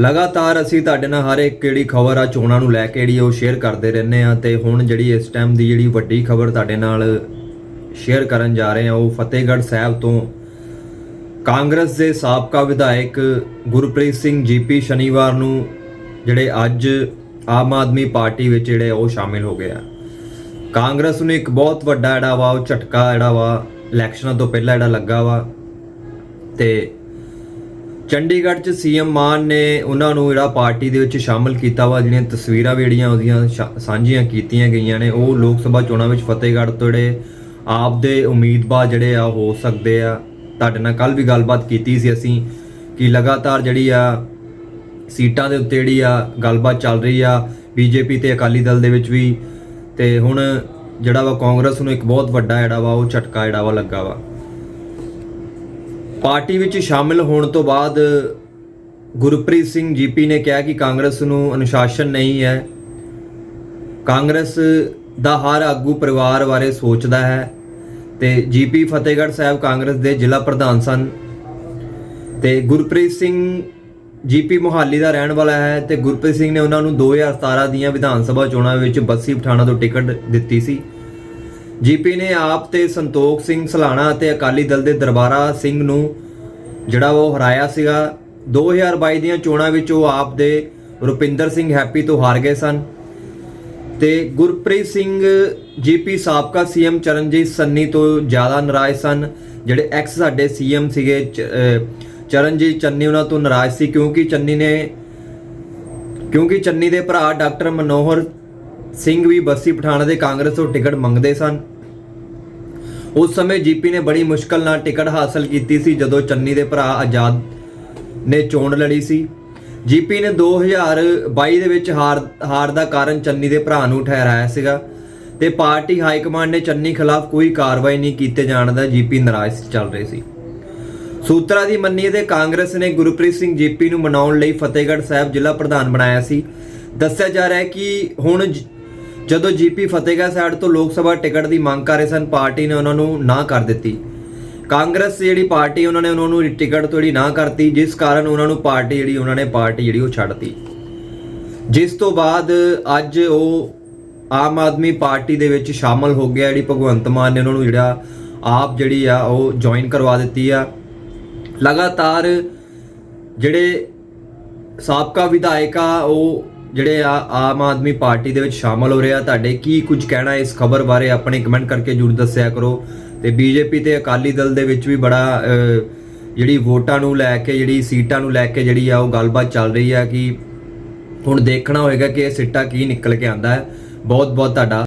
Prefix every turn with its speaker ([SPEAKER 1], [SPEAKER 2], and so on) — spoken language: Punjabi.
[SPEAKER 1] ਲਗਾਤਾਰ ਅਸੀਂ ਤੁਹਾਡੇ ਨਾਲ ਹਰ ਇੱਕ ਜਿਹੜੀ ਖਬਰ ਆ, ਚੋਣਾਂ ਨੂੰ ਲੈ ਕੇ ਜਿਹੜੀ ਉਹ ਸ਼ੇਅਰ ਕਰਦੇ ਰਹਿੰਦੇ ਆ ਤੇ ਹੁਣ ਜਿਹੜੀ ਇਸ ਟਾਈਮ ਦੀ ਜਿਹੜੀ ਵੱਡੀ ਖਬਰ ਤੁਹਾਡੇ ਨਾਲ ਸ਼ੇਅਰ ਕਰਨ ਜਾ ਰਹੇ ਆ, ਉਹ ਫਤਿਹਗੜ੍ਹ ਸਾਹਿਬ ਤੋਂ ਕਾਂਗਰਸ ਦੇ ਸਾਬਕਾ ਵਿਧਾਇਕ ਗੁਰਪ੍ਰੀਤ ਸਿੰਘ ਜੀਪੀ ਸ਼ਨੀਵਾਰ ਨੂੰ ਜਿਹੜੇ ਅੱਜ ਆਮ ਆਦਮੀ ਪਾਰਟੀ ਵਿੱਚ ਜਿਹੜੇ ਉਹ ਸ਼ਾਮਿਲ ਹੋ ਗਏ ਆ। ਕਾਂਗਰਸ ਨੂੰ ਇੱਕ ਬਹੁਤ ਵੱਡਾ ਜਿਹੜਾ ਵਾ, ਉਹ ਝਟਕਾ ਜਿਹੜਾ ਵਾ, ਇਲੈਕਸ਼ਨਾਂ ਤੋਂ ਪਹਿਲਾਂ ਜਿਹੜਾ ਲੱਗਾ ਵਾ ਤੇ ਚੰਡੀਗੜ੍ਹ 'ਚ ਸੀਐਮ ਮਾਨ ਨੇ ਉਹਨਾਂ ਨੂੰ ਜਿਹੜਾ ਪਾਰਟੀ ਦੇ ਵਿੱਚ ਸ਼ਾਮਲ ਕੀਤਾ ਵਾ, ਜਿਹੜੀਆਂ ਤਸਵੀਰਾਂ ਵੀ ਜਿਹੜੀਆਂ ਉਹਦੀਆਂ ਸ਼ਾ- ਸਾਂਝੀਆਂ ਕੀਤੀਆਂ ਗਈਆਂ ਨੇ, ਉਹ ਲੋਕ ਸਭਾ ਚੋਣਾਂ ਵਿੱਚ ਫਤਿਹਗੜ੍ਹ ਤੋਂ ਜਿਹੜੇ ਆਪ ਦੇ ਉਮੀਦਵਾਰ ਜਿਹੜੇ ਆ, ਹੋ ਸਕਦੇ ਆ। ਤੁਹਾਡੇ ਨਾਲ ਕੱਲ ਵੀ ਗੱਲਬਾਤ ਕੀਤੀ ਸੀ ਅਸੀਂ ਕਿ ਲਗਾਤਾਰ ਜਿਹੜੀ ਆ, ਸੀਟਾਂ ਦੇ ਉੱਤੇ ਜਿਹੜੀ ਆ, ਗੱਲਬਾਤ ਚੱਲ ਰਹੀ ਆ, ਬੀਜੇਪੀ ਤੇ ਅਕਾਲੀ ਦਲ ਦੇ ਵਿੱਚ ਵੀ। ਤੇ ਹੁਣ ਜਿਹੜਾ ਵਾ ਕਾਂਗਰਸ ਨੂੰ ਇੱਕ ਬਹੁਤ ਵੱਡਾ ਜਿਹੜਾ ਵਾ, ਉਹ ਝਟਕਾ ਜਿਹੜਾ ਵਾ ਲੱਗਾ ਵਾ। ਪਾਰਟੀ ਵਿੱਚ ਸ਼ਾਮਿਲ ਹੋਣ ਤੋਂ ਬਾਅਦ ਗੁਰਪ੍ਰੀਤ ਸਿੰਘ ਜੀਪੀ ਨੇ ਕਿਹਾ ਕਿ ਕਾਂਗਰਸ ਨੂੰ ਅਨੁਸ਼ਾਸਨ ਨਹੀਂ ਹੈ। ਕਾਂਗਰਸ ਦਾ ਹਰ ਆਗੂ ਪਰਿਵਾਰ ਬਾਰੇ ਸੋਚਦਾ ਹੈ ਤੇ ਜੀਪੀ ਫਤਿਹਗੜ੍ਹ ਸਾਹਿਬ ਕਾਂਗਰਸ ਦੇ ਜ਼ਿਲ੍ਹਾ ਪ੍ਰਧਾਨ ਸਨ। ਤੇ ਗੁਰਪ੍ਰੀਤ ਸਿੰਘ ਜੀਪੀ ਮੁਹਾਲੀ ਦਾ ਰਹਿਣ ਵਾਲਾ ਹੈ ਤੇ ਗੁਰਪ੍ਰੀਤ ਸਿੰਘ ਨੇ ਉਹਨਾਂ ਨੂੰ 2017 ਦੀਆਂ ਵਿਧਾਨ ਸਭਾ ਚੋਣਾਂ ਵਿੱਚ ਬੱਸੀ ਪਠਾਣਾ ਤੋਂ ਟਿਕਟ ਦਿੱਤੀ ਸੀ। ਜੀਪੀ ਨੇ ਆਪ ਤੇ ਸੰਤੋਖ ਸਿੰਘ ਸਲਾਣਾ ਅਤੇ ਅਕਾਲੀ ਦਲ ਦੇ ਦਰਬਾਰਾ ਸਿੰਘ ਨੂੰ ਜਿਹੜਾ ਉਹ ਹਰਾਇਆ ਸੀਗਾ 2022 ਦੀਆਂ ਚੋਣਾਂ ਵਿੱਚ ਉਹ ਆਪ ਦੇ ਰੁਪਿੰਦਰ ਸਿੰਘ ਹੈਪੀ ਤੋਂ ਹਾਰ ਗਏ ਸਨ ਤੇ ਗੁਰਪ੍ਰੀਤ ਸਿੰਘ ਜੀਪੀ ਸਾਬਕਾ ਸੀਐਮ ਚਰਨਜੀਤ ਸੰਨੀ ਤੋਂ ਜ਼ਿਆਦਾ ਨਾਰਾਜ਼ ਸਨ, ਜਿਹੜੇ ਐਕਸ ਸਾਡੇ ਸੀਐਮ ਸੀਗੇ, ਚ- ਚਰਨਜੀਤ ਚੰਨੀ ਉਹਨਾਂ ਤੋਂ ਨਾਰਾਜ਼ ਸੀ ਕਿਉਂਕਿ ਚੰਨੀ ਨੇ, ਕਿਉਂਕਿ ਚੰਨੀ ਦੇ ਭਰਾ ਡਾਕਟਰ ਮਨੋਹਰ ਸਿੰਘ ਵੀ ਬੱਸੀ ਪਠਾਣਾ ਦੇ ਕਾਂਗਰਸ ਤੋਂ ਟਿਕਟ ਮੰਗਦੇ ਸਨ। ਉਸ ਸਮੇਂ ਜੀਪੀ ਨੇ ਬੜੀ ਮੁਸ਼ਕਲ ਨਾਲ ਟਿਕਟ ਹਾਸਲ ਕੀਤੀ ਸੀ, ਜਦੋਂ ਚੰਨੀ ਦੇ ਭਰਾ ਆਜ਼ਾਦ ਨੇ ਚੋਣ ਲੜੀ ਸੀ। ਜੀਪੀ ਨੇ 2022 ਦੇ ਵਿੱਚ ਹਾਰ ਹਾਰ ਦਾ ਕਾਰਨ ਚੰਨੀ ਦੇ ਭਰਾ ਨੂੰ ਠਹਿਰਾਇਆ ਸੀਗਾ ਤੇ ਪਾਰਟੀ ਹਾਈ ਕਮਾਂਡ ਨੇ ਚੰਨੀ ਖਿਲਾਫ ਕੋਈ ਕਾਰਵਾਈ ਨਹੀਂ ਕੀਤੇ ਜਾਣ ਦਾ ਜੀਪੀ ਨਾਰਾਜ਼ ਚੱਲ ਰਹੇ ਸੀ। ਸੂਤਰਾਂ ਦੀ ਮੰਨੀਏ ਤੇ ਕਾਂਗਰਸ ਨੇ ਗੁਰਪ੍ਰੀਤ ਸਿੰਘ ਜੀਪੀ ਨੂੰ ਮਨਾਉਣ ਲਈ ਫਤਿਹਗੜ੍ਹ ਸਾਹਿਬ ਜ਼ਿਲ੍ਹਾ ਪ੍ਰਧਾਨ ਬਣਾਇਆ ਸੀ। ਦੱਸਿਆ ਜਾ ਰਿਹਾ ਹੈ ਕਿ ਹੁਣ ਜਦੋਂ ਜੀਪੀ ਫਤਿਹਗੜ੍ਹ ਸਾਹਿਬ ਤੋਂ ਲੋਕ ਸਭਾ ਟਿਕਟ ਦੀ ਮੰਗ ਕਰ ਰਹੇ ਸਨ, ਪਾਰਟੀ ਨੇ ਉਹਨਾਂ ਨੂੰ ਨਾ ਕਰ ਦਿੱਤੀ। ਕਾਂਗਰਸ ਜਿਹੜੀ ਪਾਰਟੀ, ਉਹਨਾਂ ਨੇ ਉਹਨਾਂ ਨੂੰ ਟਿਕਟ ਤੋਂ ਜਿਹੜੀ ਨਾ ਕਰਤੀ, ਜਿਸ ਕਾਰਨ ਉਹਨਾਂ ਨੂੰ ਪਾਰਟੀ ਜਿਹੜੀ, ਉਹਨਾਂ ਨੇ ਪਾਰਟੀ ਜਿਹੜੀ ਉਹ ਛੱਡਤੀ ਜਿਸ ਤੋਂ ਬਾਅਦ ਅੱਜ ਉਹ ਆਮ ਆਦਮੀ ਪਾਰਟੀ ਦੇ ਵਿੱਚ ਸ਼ਾਮਲ ਹੋ ਗਿਆ, ਜਿਹੜੀ ਭਗਵੰਤ ਮਾਨ ਨੇ ਉਹਨਾਂ ਨੂੰ ਜਿਹੜਾ ਆਪ ਜਿਹੜੀ ਆ, ਉਹ ਜੁਆਇਨ ਕਰਵਾ ਦਿੱਤੀ ਆ। ਲਗਾਤਾਰ ਜਿਹੜੇ ਸਾਬਕਾ ਵਿਧਾਇਕ ਆ, ਉਹ ਜਿਹੜੇ ਆ ਆਮ ਆਦਮੀ ਪਾਰਟੀ ਦੇ ਵਿੱਚ ਸ਼ਾਮਲ ਹੋ ਰਿਹਾ ਤੁਹਾਡੇ ਕੀ ਕੁਝ ਕਹਿਣਾ ਇਸ ਖਬਰ ਬਾਰੇ? ਆਪਣੇ ਕਮੈਂਟ ਕਰਕੇ ਜਰੂਰ ਦੱਸਿਆ ਕਰੋ। ਤੇ ਬੀਜੇਪੀ ਤੇ ਅਕਾਲੀ ਦਲ ਦੇ ਵਿੱਚ ਵੀ ਬੜਾ ਜਿਹੜੀ ਵੋਟਾਂ ਨੂੰ ਲੈ ਕੇ, ਜਿਹੜੀ ਸੀਟਾਂ ਨੂੰ ਲੈ ਕੇ ਜਿਹੜੀ ਆ ਉਹ ਗੱਲਬਾਤ ਚੱਲ ਰਹੀ ਆ ਕਿ ਹੁਣ ਦੇਖਣਾ ਹੋਏਗਾ ਕਿ ਇਹ ਸਿੱਟਾ ਕੀ ਨਿਕਲ ਕੇ ਆਂਦਾ ਹੈ। ਬਹੁਤ ਬਹੁਤ ਤੁਹਾਡਾ